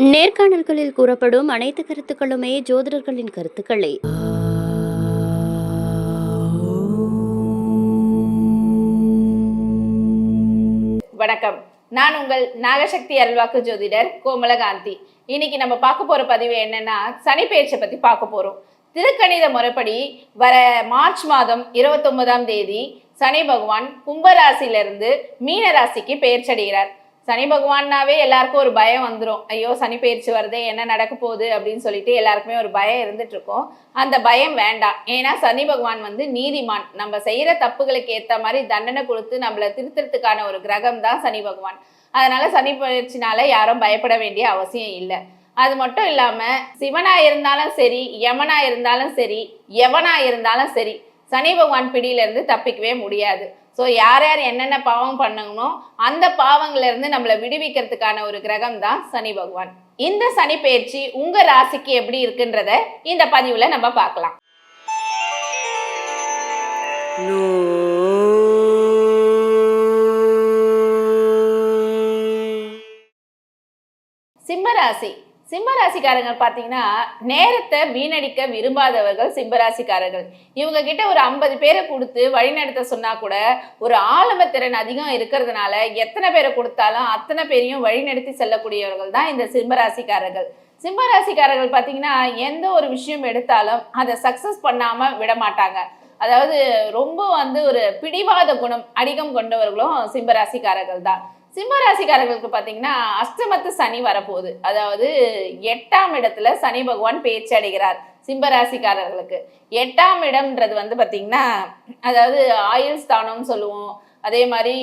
நேர்காணல்களில் கூறப்படும் அனைத்து கருத்துக்களுமே ஜோதிடர்களின் கருத்துக்களே. வணக்கம். நான் உங்கள் நாகசக்தி அல்வாக்கு ஜோதிடர் கோமலகாந்தி. இன்னைக்கு நம்ம பார்க்க போற பதிவு என்னன்னா சனி பெயர்ச்சியை பத்தி பார்க்க போறோம். திருக்கணித முறைப்படி வர மார்ச் மாதம் இருபத்தொன்பதாம் தேதி சனி பகவான் கும்பராசியிலிருந்து மீன ராசிக்கு பெயர்ச்சடைகிறார் சனி பகவான்னாவே எல்லாருக்கும் ஒரு பயம் வந்துடும் ஐயோ சனி பயிற்சி வருதே என்ன நடக்க போகுது அப்படின்னு சொல்லிட்டு எல்லாருக்குமே ஒரு பயம் இருந்துட்டு இருக்கும் அந்த பயம் வேண்டாம். ஏன்னா சனி பகவான் வந்து நீதிமான். நம்ம செய்யற தப்புகளுக்கு ஏத்த மாதிரி தண்டனை கொடுத்து நம்மளை திருத்தறதுக்கான ஒரு கிரகம் தான் சனி பகவான். அதனால சனி பயிற்சினால யாரும் பயப்பட வேண்டிய அவசியம் இல்லை. அது மட்டும் இல்லாம சிவனா இருந்தாலும் சரி யமனா இருந்தாலும் சரி எவனா இருந்தாலும் சரி சனி பகவான் பிடியிலிருந்து தப்பிக்கவே முடியாது. ஸோ யார் யார் என்னென்ன பாவம் பண்ணணுமோ அந்த பாவங்கள்ல இருந்து நம்மளை விடுவிக்கிறதுக்கான ஒரு கிரகம் தான் சனி பகவான். இந்த சனி பயிற்சி உங்க ராசிக்கு எப்படி இருக்குன்றத இந்த பதிவுல நம்ம பார்க்கலாம். சிம்மராசிக்காரங்க பார்த்தீங்கன்னா நேரத்தை வீணடிக்க விரும்பாதவர்கள் சிம்மராசிக்காரர்கள் இவங்க கிட்ட ஒரு ஐம்பது பேரை கொடுத்து வழிநடத்த சொன்னா கூட ஒரு ஆளும திறன் அதிகம் இருக்கிறதுனால எத்தனை பேரை கொடுத்தாலும் அத்தனை பேரையும் வழிநடத்தி செல்லக்கூடியவர்கள் தான் இந்த சிம்மராசிக்காரர்கள் சிம்மராசிக்காரர்கள் பார்த்தீங்கன்னா எந்த ஒரு விஷயம் எடுத்தாலும் அதை சக்ஸஸ் பண்ணாம விட மாட்டாங்க. அதாவது ரொம்ப வந்து ஒரு பிடிவாத குணம் அதிகம் கொண்டவர்களும் சிம்மராசிக்காரர்கள் தான். சிம்ம ராசிக்காரர்களுக்கு பார்த்தீங்கன்னா அஷ்டமத்து சனி வரப்போகுது. அதாவது எட்டாம் இடத்துல சனி பகவான் பேச்சு அடைகிறார் சிம்ம ராசிக்காரர்களுக்கு. எட்டாம் இடம்ன்றது வந்து பார்த்தீங்கன்னா அதாவது ஆயுள் ஸ்தானம்னு சொல்லுவோம். அதே மாதிரி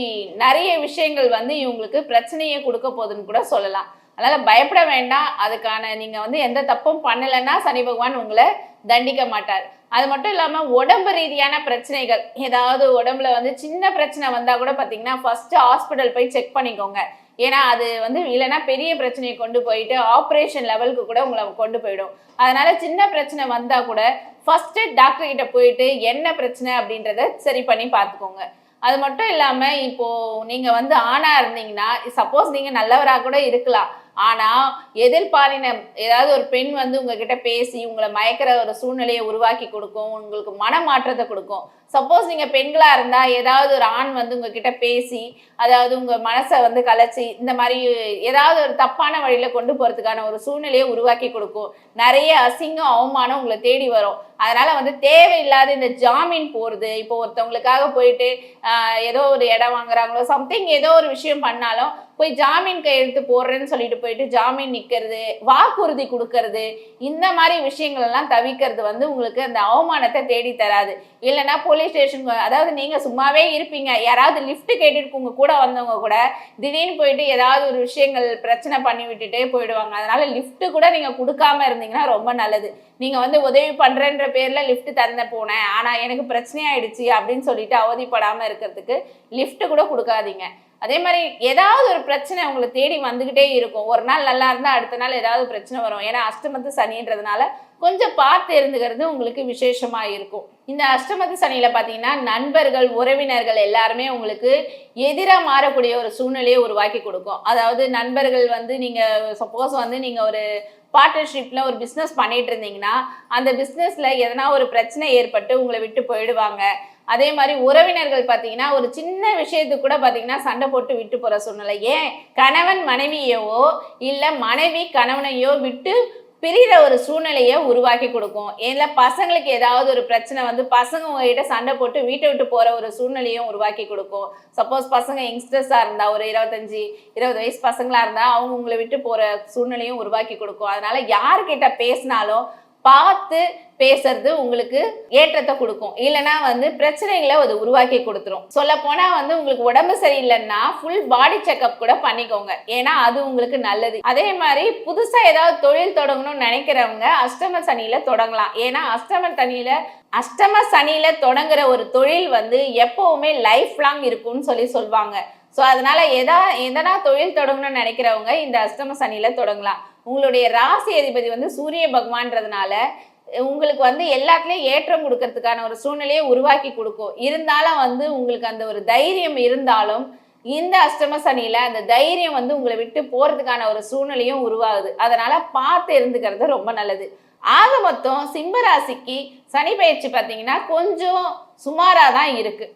நிறைய விஷயங்கள் வந்து இவங்களுக்கு பிரச்சனையை கொடுக்க போகுதுன்னு கூட சொல்லலாம். அதனால் பயப்பட வேண்டாம். அதுக்கான நீங்கள் வந்து எந்த தப்பும் பண்ணலைன்னா சனி பகவான் உங்களை தண்டிக்க மாட்டார். அது மட்டும் இல்லாமல் உடம்பு ரீதியான பிரச்சனைகள். ஏதாவது உடம்புல வந்து சின்ன பிரச்சனை வந்தால் கூட பார்த்தீங்கன்னா ஃபர்ஸ்ட் ஹாஸ்பிட்டல் போய் செக் பண்ணிக்கோங்க. ஏன்னா அது வந்து இல்லைன்னா பெரிய பிரச்சனையை கொண்டு போயிட்டு ஆப்ரேஷன் லெவலுக்கு கூட உங்களை கொண்டு போயிடும். அதனால சின்ன பிரச்சனை வந்தால் கூட ஃபர்ஸ்ட் டாக்டர் கிட்ட போயிட்டு என்ன பிரச்சனை அப்படின்றத சரி பண்ணி பார்த்துக்கோங்க அது மட்டும் இல்லாமல் இப்போ நீங்கள் வந்து ஆணாக இருந்தீங்கன்னா சப்போஸ் நீங்கள் நல்லவராக கூட இருக்கலாம். ஆனால் எதிர்பாலின ஏதாவது ஒரு பெண் வந்து உங்ககிட்ட பேசி உங்களை மயக்கிற ஒரு சூழ்நிலையை உருவாக்கி கொடுக்கும் உங்களுக்கு மனமாற்றத்தை கொடுக்கும். சப்போஸ் நீங்கள் பெண்களாக இருந்தால் ஏதாவது ஒரு ஆண் வந்து உங்ககிட்ட பேசி அதாவது உங்கள் மனசை வந்து கலைச்சி இந்த மாதிரி ஏதாவது ஒரு தப்பான வழியில் கொண்டு போகிறதுக்கான ஒரு சூழ்நிலையை உருவாக்கி கொடுக்கும். நிறைய அசிங்கம் அவமானம் உங்களை தேடி வரும். அதனால் வந்து தேவையில்லாத இந்த ஜாமீன் போகிறது இப்போ ஒருத்தவங்களுக்காக போயிட்டு ஏதோ ஒரு இடம் வாங்குறாங்களோ சம்திங் ஏதோ ஒரு விஷயம் பண்ணாலும் போய் ஜாமீன் கையெழுத்து போடுறேன்னு சொல்லிட்டு போயிட்டு ஜாமீன் நிற்கிறது வாக்குறுதி கொடுக்கறது இந்த மாதிரி விஷயங்கள் எல்லாம் தவிக்கிறது வந்து உங்களுக்கு அந்த அவமானத்தை தேடி தராது. இல்லைன்னா போலீஸ் ஸ்டேஷன் அதாவது நீங்கள் சும்மாவே இருப்பீங்க. யாராவது லிஃப்ட் கேட்டுட்டு உங்க கூட வந்தவங்க கூட திடீர்னு போயிட்டு ஏதாவது ஒரு விஷயங்கள் பிரச்சனை பண்ணி விட்டுட்டே போயிடுவாங்க. அதனால லிஃப்ட் கூட நீங்க கொடுக்காம இருந்தீங்கன்னா ரொம்ப நல்லது. நீங்க வந்து உதவி பண்றேன்ற பேர்ல லிஃப்ட் தந்த போனேன். ஆனா எனக்கு பிரச்சனையாயிடுச்சு அப்படின்னு சொல்லிட்டு அவதிப்படாம இருக்கிறதுக்கு லிஃப்ட் கூட கொடுக்காதீங்க. அதே மாதிரி ஏதாவது ஒரு பிரச்சனை உங்களை தேடி வந்துக்கிட்டே இருக்கும். ஒரு நாள் நல்லா இருந்தால் அடுத்த நாள் ஏதாவது பிரச்சனை வரும். ஏன்னா அஷ்டமத்து சனின்றதுனால கொஞ்சம் பார்த்து இருந்துக்கிறது உங்களுக்கு விசேஷமாக இருக்கும். இந்த அஷ்டமத்து சனியில் பார்த்தீங்கன்னா நண்பர்கள் உறவினர்கள் எல்லாருமே உங்களுக்கு எதிராக மாறக்கூடிய ஒரு சூழ்நிலையை உருவாக்கி கொடுக்கும். அதாவது நண்பர்கள் வந்து நீங்கள் சப்போஸ் வந்து நீங்கள் ஒரு பார்ட்னர்ஷிப்பில் ஒரு பிஸ்னஸ் பண்ணிகிட்டு இருந்தீங்கன்னா அந்த பிஸ்னஸில் எதனா ஒரு பிரச்சனை ஏற்பட்டு உங்களை விட்டு போயிடுவாங்க. அதே மாதிரி உறவினர்கள் பார்த்தீங்கன்னா ஒரு சின்ன விஷயத்துக்கு கூட பார்த்தீங்கன்னா சண்டை போட்டு விட்டு போகிற சூழ்நிலை. ஏன்? கணவன் மனைவியவோ இல்லை மனைவி கணவனையோ விட்டு பிரிகிற ஒரு சூழ்நிலையை உருவாக்கி கொடுக்கும். இல்லை பசங்களுக்கு ஏதாவது ஒரு பிரச்சனை வந்து பசங்க உங்ககிட்ட சண்டை போட்டு வீட்டை விட்டு போகிற ஒரு சூழ்நிலையும் உருவாக்கி கொடுக்கும். சப்போஸ் பசங்க யங்ஸ்டர்ஸாக இருந்தால் ஒரு இருபத்தஞ்சி இருபது வயசு பசங்களாக இருந்தால் அவங்க உங்களை விட்டு போகிற சூழ்நிலையும் உருவாக்கி கொடுக்கும். அதனால் யார்கிட்ட பேசினாலும் பார்த்து பேசுறது உங்களுக்கு ஏற்றத்தை கொடுக்கும். இல்லைன்னா வந்து பிரச்சனைகளை அது உருவாக்கி கொடுத்துரும். சொல்ல போனா வந்து உங்களுக்கு உடம்பு சரியில்லைன்னா ஃபுல் பாடி செக்அப் கூட பண்ணிக்கோங்க. ஏன்னா அது உங்களுக்கு நல்லது. அதே மாதிரி புதுசா ஏதாவது தொழில் தொடங்கணும்னு நினைக்கிறவங்க அஷ்டம சனியில தொடங்கலாம். ஏன்னா அஷ்டம சனியில அஷ்டம சனியில தொடங்குற ஒரு தொழில் வந்து எப்பவுமே லைஃப் லாங் இருக்கும்னு சொல்லி சொல்லுவாங்க ஸோ அதனால எதா எதனா தொழில் தொடங்கணும்னு நினைக்கிறவங்க இந்த அஷ்டம சனியில தொடங்கலாம். உங்களுடைய ராசி அதிபதி வந்து சூரிய பகவான்றதுனால உங்களுக்கு வந்து எல்லாத்துலயும் ஏற்றம் கொடுக்கறதுக்கான ஒரு சூழ்நிலையை உருவாக்கி கொடுக்கும். இருந்தாலும் வந்து உங்களுக்கு அந்த ஒரு தைரியம் இருந்தாலும் இந்த அஷ்டம சனியில அந்த தைரியம் வந்து உங்களை விட்டு போறதுக்கான ஒரு சூழ்நிலையும் உருவாகுது. அதனால பார்த்து இருந்துக்கிறது ரொம்ப நல்லது. ஆக மொத்தம் சிம்ம ராசிக்கு சனி பயிற்சி பார்த்தீங்கன்னா கொஞ்சம் சுமாராக தான் இருக்கு.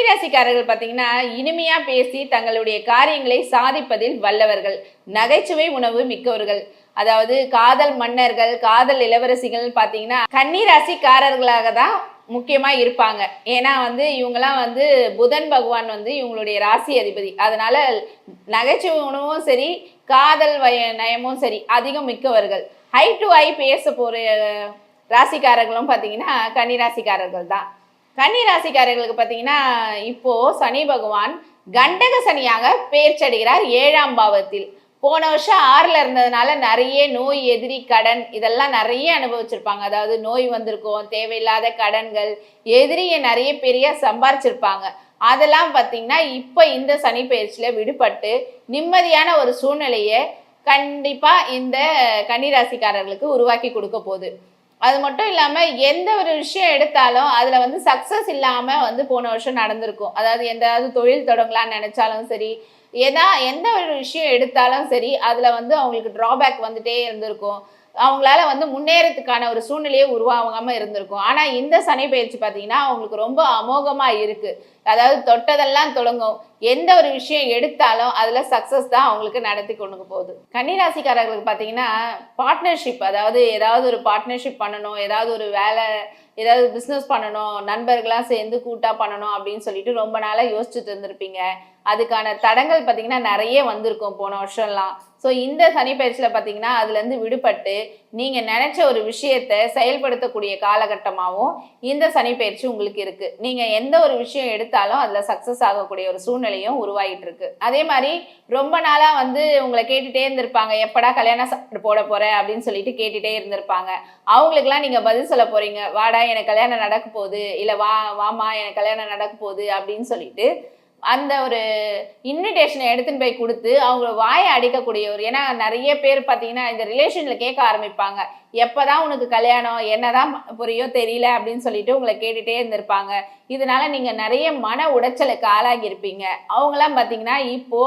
கன்னிராசிக்காரர்கள் பார்த்தீங்கன்னா இனிமையாக பேசி தங்களுடைய காரியங்களை சாதிப்பதில் வல்லவர்கள். நகைச்சுவை உணவு மிக்கவர்கள். அதாவது காதல் மன்னர்கள் காதல் இளவரசிகள் பார்த்தீங்கன்னா கன்னிராசிக்காரர்களாக தான் முக்கியமாக இருப்பாங்க. ஏன்னா வந்து இவங்கெல்லாம் வந்து புதன் பகவான் வந்து இவங்களுடைய ராசி அதிபதி. அதனால நகைச்சுவை உணவும் சரி காதல் வய நயமும் சரி அதிகம் மிக்கவர்கள். ஹை டு ஹை பேச போகிற ராசிக்காரர்களும் பார்த்தீங்கன்னா கன்னி ராசிக்காரர்கள் தான். கன்னி ராசிக்காரர்களுக்கு பார்த்தீங்கன்னா இப்போ சனி பகவான் கண்டக சனியாக பேர்ச்சடைகிறார் ஏழாம் பாவத்தில். போன வருஷம் ஆறில் இருந்ததுனால நிறைய நோய் எதிரி கடன் இதெல்லாம் நிறைய அனுபவிச்சிருப்பாங்க. அதாவது நோய் வந்திருக்கும் தேவையில்லாத கடன்கள் எதிரியை நிறைய பெரிய சம்பாரிச்சிருப்பாங்க. அதெல்லாம் பார்த்தீங்கன்னா இப்போ இந்த சனி பயிற்சியில் விடுபட்டு நிம்மதியான ஒரு சூழ்நிலையை கண்டிப்பாக இந்த கன்னிராசிக்காரர்களுக்கு உருவாக்கி கொடுக்க போகுது. அது மட்டும் இல்லாமல் எந்த ஒரு விஷயம் எடுத்தாலும் அதில் வந்து சக்ஸஸ் இல்லாமல் வந்து போன வருஷம் நடந்திருக்கும். அதாவது எந்தாவது தொழில் தொடங்கலாம்னு நினச்சாலும் சரி ஏதா எந்த ஒரு விஷயம் எடுத்தாலும் சரி அதில் வந்து அவங்களுக்கு ட்ராபேக் வந்துட்டே இருந்திருக்கும். அவங்களால வந்து முன்னேறதுக்கான ஒரு சூழ்நிலையே உருவாகாம இருந்திருக்கும். ஆனா இந்த சனி பயிற்சி பார்த்தீங்கன்னா அவங்களுக்கு ரொம்ப அமோகமா இருக்கு. அதாவது தொட்டதெல்லாம் தொடங்கும். எந்த ஒரு விஷயம் எடுத்தாலும் அதுல சக்சஸ் தான் அவங்களுக்கு நடத்தி கொண்டு போகுது. கன்னிராசிக்காரர்களுக்கு பார்த்தீங்கன்னா பார்ட்னர்ஷிப் அதாவது ஏதாவது ஒரு பார்ட்னர்ஷிப் பண்ணணும் ஏதாவது ஒரு வேலை ஏதாவது பிஸ்னஸ் பண்ணணும் நண்பர்களாக சேர்ந்து கூட்டாக பண்ணணும் அப்படின்னு சொல்லிட்டு ரொம்ப நாளாக யோசிச்சுட்டு இருந்திருப்பீங்க. அதுக்கான தடங்கள் பார்த்தீங்கன்னா நிறைய வந்திருக்கும் போன வருஷம்லாம். ஸோ இந்த சனி பயிற்சியில் பார்த்தீங்கன்னா அதுலேருந்து விடுபட்டு நீங்கள் நினச்ச ஒரு விஷயத்தை செயல்படுத்தக்கூடிய காலகட்டமாகவும் இந்த சனி பயிற்சி உங்களுக்கு இருக்குது நீங்கள் எந்த ஒரு விஷயம் எடுத்தாலும் அதில் சக்ஸஸ் ஆகக்கூடிய ஒரு சூழ்நிலையும் உருவாகிட்டு இருக்கு அதே மாதிரி ரொம்ப நாளாக வந்து உங்களை கேட்டுகிட்டே இருந்திருப்பாங்க. எப்படா கல்யாண சாப்பாடு போட போகிற அப்படின்னு சொல்லிட்டு கேட்டுகிட்டே இருந்திருப்பாங்க. அவங்களுக்குலாம் நீங்கள் பதில் சொல்ல போகிறீங்க வாடா எனக்கு கல்யாணம் நடக்க போகுது. இல்லை வா வாமா எனக்கு கல்யாணம் நடக்க போகுது. அப்படின்னு சொல்லிட்டு அந்த ஒரு இன்விடேஷனை எடுத்துன்னு போய் கொடுத்து அவங்க வாயை அடிக்கக்கூடிய ஒரு ஏன்னா நிறைய பேர் பார்த்தீங்கன்னா இந்த ரிலேஷனில் கேட்க ஆரம்பிப்பாங்க. எப்போ தான் உனக்கு கல்யாணம் என்னதான் புரியோ தெரியல அப்படின்னு சொல்லிட்டு உங்களை கேட்டுட்டே இருந்திருப்பாங்க. இதனால நீங்கள் நிறைய மன உடைச்சலுக்கு ஆளாகி இருப்பீங்க. அவங்களாம் பார்த்தீங்கன்னா இப்போ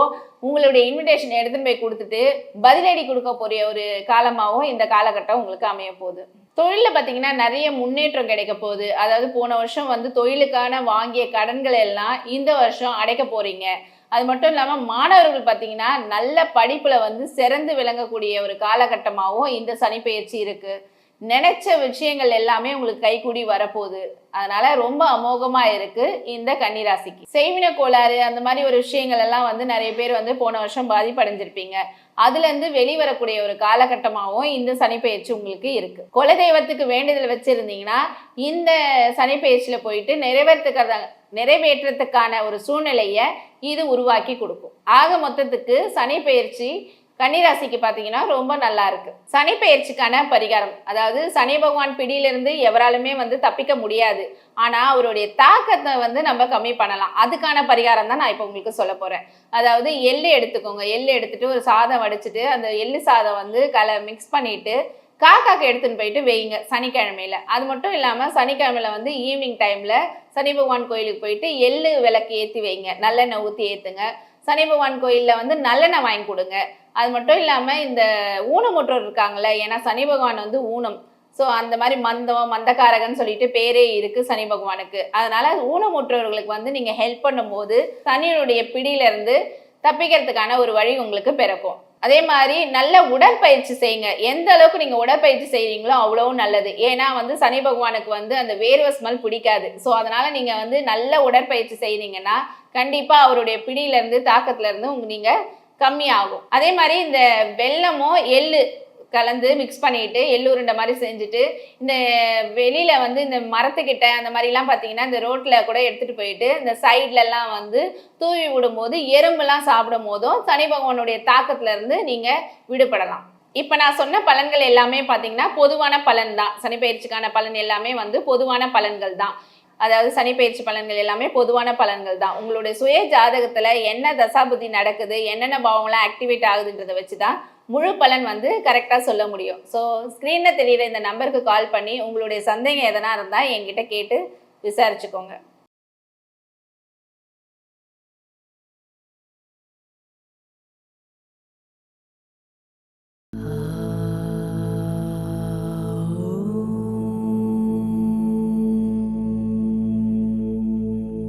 உங்களுடைய இன்விடேஷன் எடுத்துன்னு போய் கொடுத்துட்டு பதிலடி கொடுக்க போகிற ஒரு காலமாகவும் இந்த காலகட்டம் உங்களுக்கு அமைய போகுது. தொழிலில் பார்த்தீங்கன்னா நிறைய முன்னேற்றம் கிடைக்க போகுது. அதாவது போன வருஷம் வந்து தொழிலுக்கான வாங்கிய கடன்கள் எல்லாம் இந்த வருஷம் அடைக்க போறீங்க. அது மட்டும் இல்லாமல் மாணவர்கள் பார்த்தீங்கன்னா நல்ல படிப்பில் வந்து சிறந்து விளங்கக்கூடிய ஒரு காலகட்டமாகவும் இந்த சனிப்பெயர்ச்சி இருக்குது நினைச்ச விஷயங்கள் எல்லாமே உங்களுக்கு கைகூடி வரப்போகுது. அதனால ரொம்ப அமோகமா இருக்கு இந்த கன்னிராசிக்கு. செய்வின கோளாறு அந்த மாதிரி ஒரு விஷயங்கள் எல்லாம் வந்து நிறைய பேர் வந்து போன வருஷம் பாதிப்படைஞ்சிருப்பீங்க. அதுல இருந்து வெளிவரக்கூடிய ஒரு காலகட்டமாகவும் இந்த சனிப்பெயர்ச்சி உங்களுக்கு இருக்கு. குலதெய்வத்துக்கு வேண்டுதல் வச்சிருந்தீங்கன்னா இந்த சனிப்பெயர்ச்சியில போயிட்டு நிறைவேற்றுக்கிறத நிறைவேற்றத்துக்கான ஒரு சூழ்நிலையை இது உருவாக்கி கொடுக்கும். ஆக மொத்தத்துக்கு சனி பயிற்சி கன்னிராசிக்கு பார்த்தீங்கன்னா ரொம்ப நல்லா இருக்கு. சனி பெயர்ச்சிக்கான பரிகாரம். அதாவது சனி பகவான் பிடியிலிருந்து எவராலுமே வந்து தப்பிக்க முடியாது. ஆனால் அவருடைய தாக்கத்தை வந்து நம்ம கம்மி பண்ணலாம். அதுக்கான பரிகாரம் தான் நான் இப்போ உங்களுக்கு சொல்ல போகிறேன் அதாவது எள்ளு எடுத்துக்கோங்க. எள்ளு எடுத்துட்டு ஒரு சாதம் வடிச்சிட்டு அந்த எள்ளு சாதம் வந்து கலை மிக்ஸ் பண்ணிட்டு காக்காக்கு எடுத்துன்னு போயிட்டு வெயிங்க சனிக்கிழமையில. அது மட்டும் இல்லாமல் சனிக்கிழமையில வந்து ஈவினிங் டைமில் சனி பகவான் கோயிலுக்கு போயிட்டு எள்ளு விளக்கு ஏற்றி வைங்க. நல்லெண்ணெய் ஊற்றி ஏற்றுங்க சனி பகவான் கோயிலில் வந்து நல்லெண்ணெய் வாங்கி கொடுங்க. அது மட்டும் இல்லாமல் இந்த ஊனமுற்றோர் இருக்காங்கல்ல ஏன்னா சனி பகவான் வந்து ஊனம். ஸோ அந்த மாதிரி மந்தம் மந்தக்காரகன் சொல்லிட்டு பேரே இருக்கு சனி பகவானுக்கு. அதனால ஊனமுற்றவர்களுக்கு வந்து நீங்கள் ஹெல்ப் பண்ணும்போது சனியினுடைய பிடியிலேருந்து தப்பிக்கிறதுக்கான ஒரு வழி உங்களுக்கு பிறக்கும். அதே மாதிரி நல்ல உடற்பயிற்சி செய்யுங்க. எந்த அளவுக்கு நீங்கள் உடற்பயிற்சி செய்கிறீங்களோ அவ்வளவும் நல்லது. ஏன்னா வந்து சனி பகவானுக்கு வந்து அந்த வேர்வை ஸ்மெல் பிடிக்காது. ஸோ அதனால நீங்கள் வந்து நல்ல உடற்பயிற்சி செய்கிறீங்கன்னா கண்டிப்பாக அவருடைய பிடியிலேருந்து தாக்கத்துலேருந்து உங்க நீங்கள் கம்மியாகும். அதே மாதிரி இந்த வெள்ளமோ எள்ளு கலந்து மிக்ஸ் பண்ணிட்டு எள்ளு உருண்டை மாதிரி செஞ்சுட்டு இந்த வெளியில வந்து இந்த மரத்துக்கிட்ட அந்த மாதிரிலாம் பார்த்தீங்கன்னா இந்த ரோட்ல கூட எடுத்துட்டு போயிட்டு இந்த சைட்லலாம் வந்து தூவி விடும்போது எறும்புலாம் சாப்பிடும் போதும் சனி பகவானுடைய தாக்கத்துல இருந்து நீங்க விடுபடலாம். இப்போ நான் சொன்ன பலன்கள் எல்லாமே பார்த்தீங்கன்னா பொதுவான பலன் தான். சனி பயிற்சிக்கான பலன் எல்லாமே வந்து பொதுவான பலன்கள் தான். அதாவது சனி பயிற்சி பலன்கள் எல்லாமே பொதுவான பலன்கள் தான். உங்களுடைய சுய ஜாதகத்தில் என்ன தசாபுதி நடக்குது என்னென்ன பாவங்கள்லாம் ஆக்டிவேட் ஆகுதுன்றதை வச்சு தான் முழு பலன் வந்து கரெக்டாக சொல்ல முடியும். ஸோ ஸ்க்ரீனில் தெரிகிற இந்த நம்பருக்கு கால் பண்ணி உங்களுடைய சந்தேகம் எதனா இருந்தால் என்கிட்ட கேட்டு விசாரிச்சுக்கோங்க. Oh.